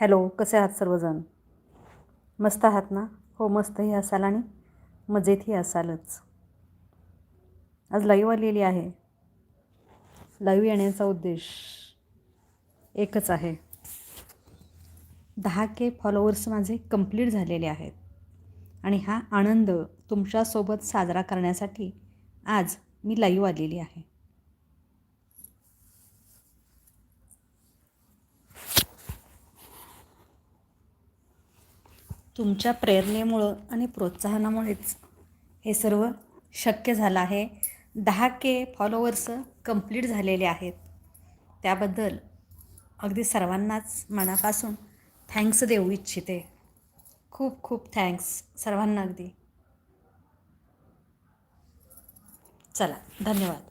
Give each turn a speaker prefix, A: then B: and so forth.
A: Hello कसे आहात सर्वजण? मस्त आहात ना? हो मस्तही असाल आणि मजेतही असालच. आज लाईव्ह आलेली आहे. लाईव्ह येण्याचा उद्देश एकच आहे. दहा के फॉलोअर्स माझे कंप्लीट झालेले आहेत. आणि हा आनंद तुमच्यासोबत साजरा करण्यासाठी आज मी लाईव्ह आलेली आहे. तुमच्या प्रेरणेमुळं आणि प्रोत्साहनामुळेच हे सर्व शक्य झालं आहे. दहा के फॉलोवर्स कंप्लीट झालेले आहेत. त्याबद्दल अगदी सर्वांनाच मनापासून थँक्स देऊ इच्छिते. खूप खूप थँक्स सर्वांना अगदी. चला धन्यवाद.